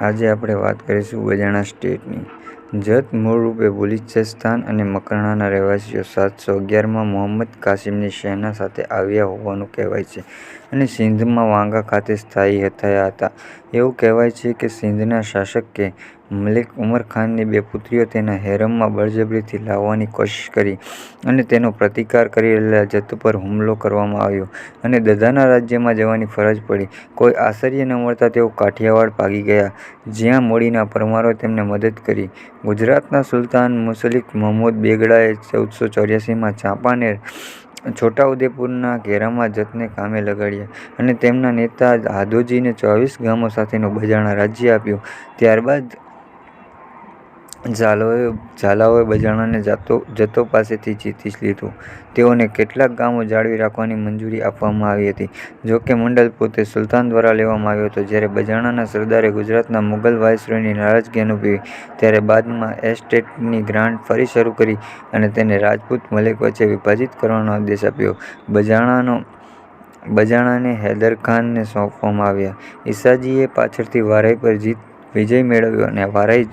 આજે આપણે વાત કરીશું બજાણા સ્ટેટની. જત મૂળરૂપે બલુચિસ્તાન અને મકરાણાના રહેવાસીઓ સાતસો અગિયારમાં મુહમ્મદ કાસિમની સેના સાથે આવ્યા હોવાનું કહેવાય છે અને સિંધમાં વાંગા ખાતે સ્થાયી થયા હતા. એવું કહેવાય છે કે સિંધના શાસકે મલિક ઉમર ખાનની બે પુત્રીઓ તેના હેરમમાં બળજબરીથી લાવવાની કોશિશ કરી અને તેનો પ્રતિકાર કરી રહેલા જત પર હુમલો કરવામાં આવ્યો અને દદાના રાજ્યમાં જવાની ફરજ પડી. કોઈ આશ્ચર્ય ન મળતા તેઓ કાઠિયાવાડ ભાગી ગયા જ્યાં મોડીના પરમારો તેમને મદદ કરી. ગુજરાતના સુલતાન મુસલિક મહમૂદ બેગડાએ ચૌદસો ચોર્યાસીમાં ચાંપાનેર, છોટાઉદેપુરના ઘેરામાં જતને કામે લગાડ્યા અને તેમના નેતા હાદોજીને ચોવીસ ગામો સાથેનું બજાણા રાજ્ય આપ્યું. ત્યારબાદ ઝાલાઓએ બજાણાને જાતો જતો પાસેથી જીતી લીધું. તેઓને કેટલાક ગામો જાળવી રાખવાની મંજૂરી આપવામાં આવી હતી. જો કે મંડલ પોતે સુલતાન દ્વારા લેવામાં આવ્યો હતો. જ્યારે બજાણાના સરદારે ગુજરાતના મુગલ વાઇસરોયની નારાજગી અનુભવી, ત્યારે બાદમાં એસ્ટેટની ગ્રાન્ટ ફરી શરૂ કરી અને તેને રાજપૂત મલિક વચ્ચે વિભાજિત કરવાનો આદેશ આપ્યો. બજાણાનો, બજાણાને હૈદરખાનને સોંપવામાં આવ્યા. ઈસાજીએ પાછળથી વારાઈ પર જીત, વિજય મેળવ્યો અને વારાઈ